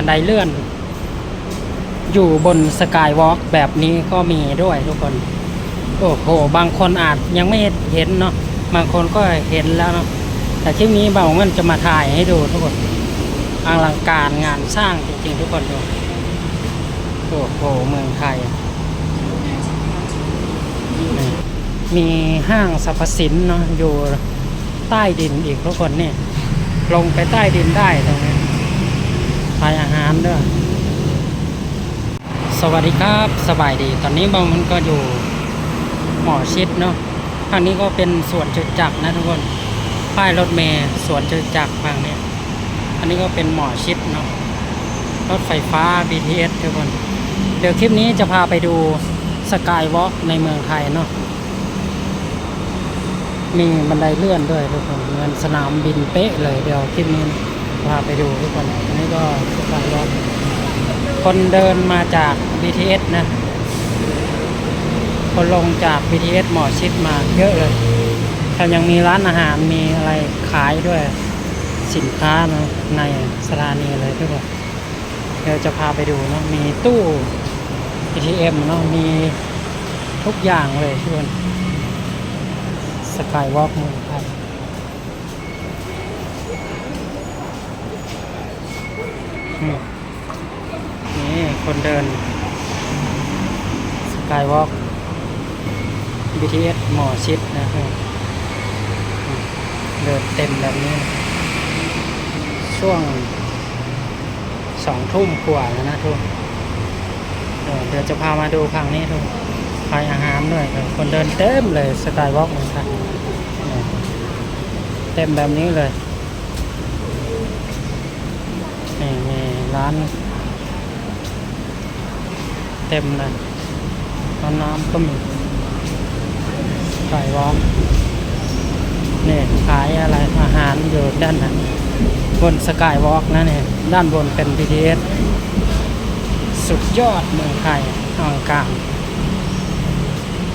บันไดเลื่อน อยู่บนสกายวอล์กแบบนี้ก็มีด้วยทุกคน โอ้โห บางคนอาจยังไม่เห็นเนาะบางคนก็เห็นแล้วเนาะแต่คลิปนี้บ่าวมันจะมาถ่ายให้ดูทุกคนอลังการงานสร้างจริงๆทุกคนดูโอ้โหเมืองไทย มีห้างสรรพสินเนาะอยู่ใต้ดินอีกทุกคนเนี่ยลงไปใต้ดินได้ตรงนี้ ขายอาหารด้วยสวัสดีครับสบายดี ตอนนี้บางมันก็อยู่หมอชิดเนาะทางนี้ก็เป็นสวนจุดจักรนะทุกคนป้ายรถเมย์สวนจุดจักรฝั่งนี้อันนี้ก็เป็นหมอชิดเนาะรถไฟฟ้า BTS ทุกคน เดี๋ยวคลิปนี้จะพาไปดูสกายวอล์กในเมืองไทยเนาะมีบันไดเลื่อนด้วยทุกคนเหมือนสนามบินเป๊ะเลยเดี๋ยวคลิปนี้ พาไปดูทุกคนนนี้ก็สกายวอล์กคนเดินมาจาก BTS นะ คนลงจาก BTS หมอชิดมาเยอะเลยแถมยังมีร้านอาหารมีอะไรขายด้วยสินค้านะในสถานีเลยทุกคนเดี๋ยวจะพาไปดูเนาะมีตู้ ATM เนาะมีทุกอย่างเลยทุกคนสกายวอล์กเมืองไทยอืม นี่คนเดิน สกายวอล์ก BTS หมอชิดนะครับเดินเต็มแบบนี้ ช่วงสองทุ่มกว่าแล้วนะทุกเดี๋ยวจะพามาดูพังนี้ทุกขายอาหารด้วยคนเดินเต็มเลยสกายวอล์กเหมือนกันเต็มแบบนี้เลย ร้าน เต็มเลยร้านน้ำก็มีสกายวอล์กนี่ขายอะไรอาหารอยู่ด้านนั้นบนสกายวอล์กนะเนี่ย ด้านบนเป็น BTS สุดยอดเมืองไทยอลังการ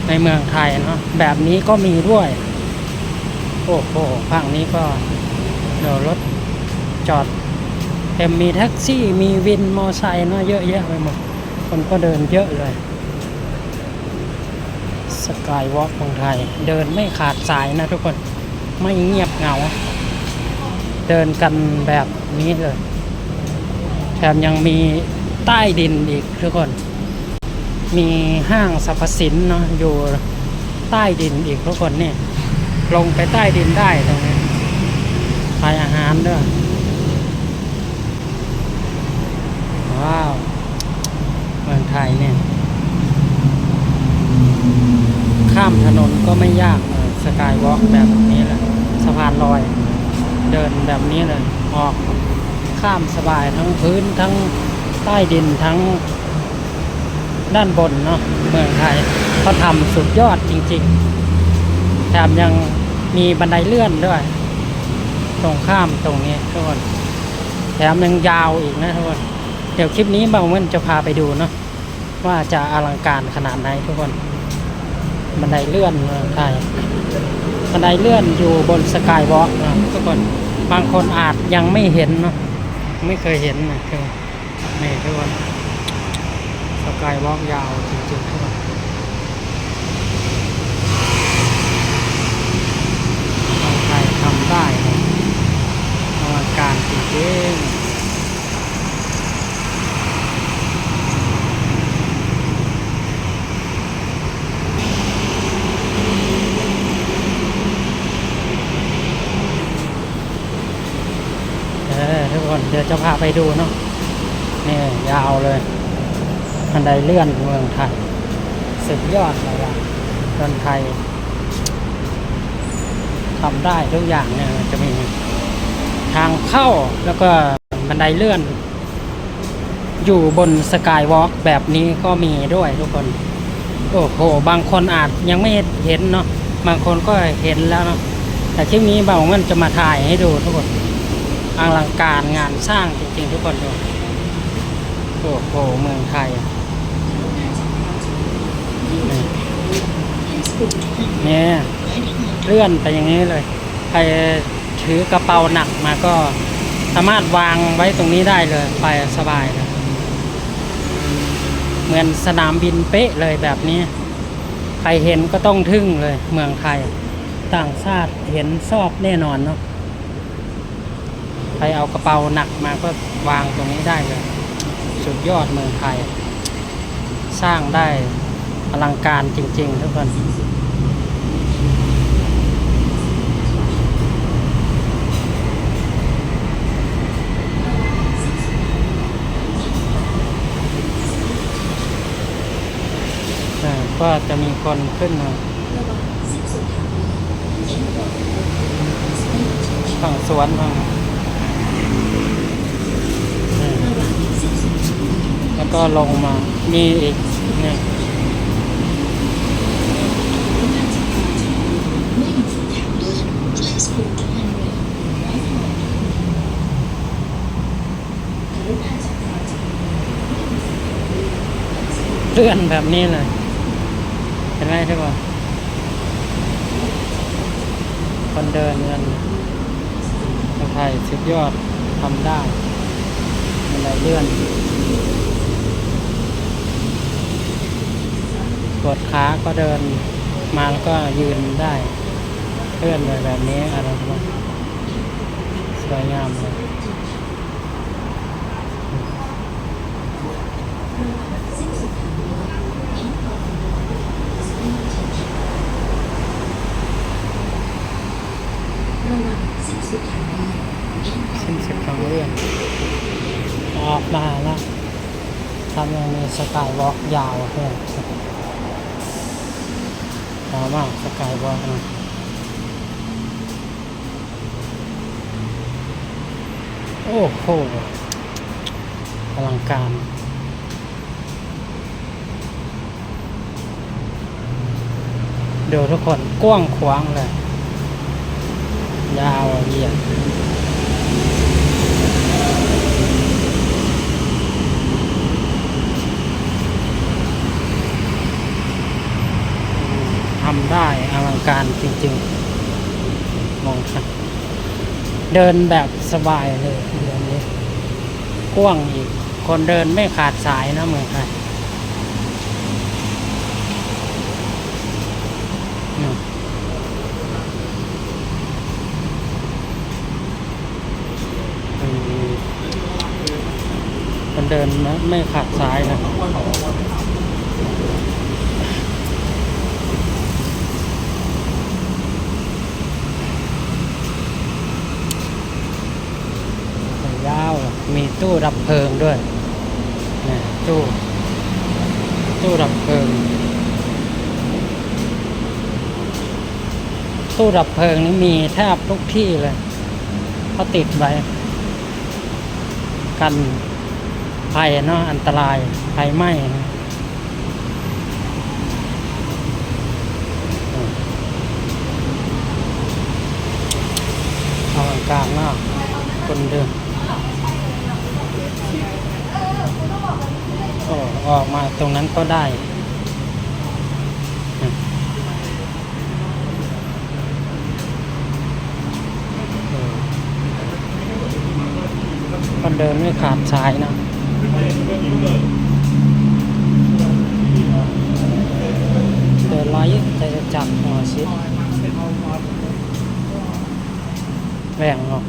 ในเมืองไทยเนาะแบบนี้ก็มีด้วย โอ้โหฝั่งนี้ก็เดี๋ยวรถจอด เต็มมีแท็กซี่มีวินมอไซค์เนาะเยอะแยะไปหมด คนก็เดินเยอะเลยสกายวอล์กเมืองไทย เดินไม่ขาดสายนะทุกคนไม่เงียบเหงา เดินกันแบบนี้เลยแถมยังมีใต้ดินอีกทุกคน มีห้างสรรพสินเนาะอยู่ใต้ดินอีกทุกคนเนี่ยลงไปใต้ดินได้ตรงนี้ขายอาหารด้วย ว้าวเมืองไทยเนี่ย ข้ามถนนก็ไม่ยากสกายวอล์กแบบนี้แหละสะพานลอย เดินแบบนี้เลย ออกข้ามสบายทั้งพื้นทั้งใต้ดินทั้งด้านบนเนาะเมืองไทยเขาทำสุดยอดจริง ๆ แถมยังมีบันไดเลื่อนด้วย ตรงข้ามตรงนี้ทุกคนแถมยังยาวอีกนะทุกคน เดี๋ยวคลิปนี้บางมันจะพาไปดูเนาะว่าจะอลังการขนาดไหนทุกคนบันไดเลื่อนเมืองไทยบันไดเลื่อนอยู่บนสกายวอล์กนะทุกคนบางคนอาจยังไม่เห็นเนาะไม่เคยเห็นนะคือนี่ทุกคนสกายวอล์กยาวจริงๆทุกคนทางไทยทำได้นะอลังการจริงๆเออ ทุกคน เดี๋ยวจะพาไปดูเนาะนี่ยาวเลยบันไดเลื่อนเมืองไทยสุดยอดเลยอะคนไทยทำได้ทุกอย่างเนี่ยจะมีทางเข้าแล้วก็บันไดเลื่อน อยู่บนสกายวอล์กแบบนี้ก็มีด้วยทุกคน โอ้โห บางคนอาจยังไม่เห็นเนาะบางคนก็เห็นแล้วเนาะแต่คลิปนี้บางมันจะมาถ่ายให้ดูทุกคน อลังการงานสร้างจริงๆทุกคนดูโอ้โหเมืองไทยเนี่ยเลื่อนไปอย่างนี้เลย ใครถือกระเป๋าหนักมาก็สามารถวางไว้ตรงนี้ได้เลย ไปสบายเลยเหมือนสนามบินเป๊ะเลยแบบนี้ ใครเห็นก็ต้องทึ่งเลยเมืองไทย ต่างชาติเห็นชอบแน่นอนเนาะ ใครเอากระเป๋าหนักมาก็วางตรงนี้ได้เลย สุดยอดเมืองไทย สร้างได้อลังการจริง ๆ ทุกคนก็จะมีคนขึ้นมาฝั่งสวนฝั่งอ่า แล้วก็ลงมามีอีกเนี่ยเลื่อนแบบนี้เลย เห็นไหมทุกคนคนเดินกันคนไทยสุดยอดทำได้บันไดเลื่อน ปวดขาก็เดินมาแล้วก็ยืนได้เลื่อนไปแบบนี้อะไรทุกคนสวยงามเลยสิ้นสุดทางเรื่องออกมาแล้วทำยังมีสกายวอล์กยาวเพื่อนาวมากสกายวอล์กนะโอ้โหอลังการเดูทุกคนกว้างขวางเลย ยาวเหยียด ทำได้อลังการจริงๆมองค่ะเดินแบบสบายเลยเดือนนี้กว้างอีก คนเดินไม่ขาดสายนะเมืองไทยอืมอืมมันเดินไม่ไม่ขาดซ้ายนะยาว มี ตู้ดับเพลิงด้วยนี่ตู้ ตู้ดับเพลิง ตู้ดับเพลิงนี่มีแทบทุกที่เลยเขาติดไว้กันภัยเนาะอันตรายภัยไหม้นะเอากลางหน้าคนเดิน โอ้ออกมาตรงนั้นก็ได้อืมเดินไม่ขาดสายนะเดินร้อยจะจับหัวชิดแหว่งออ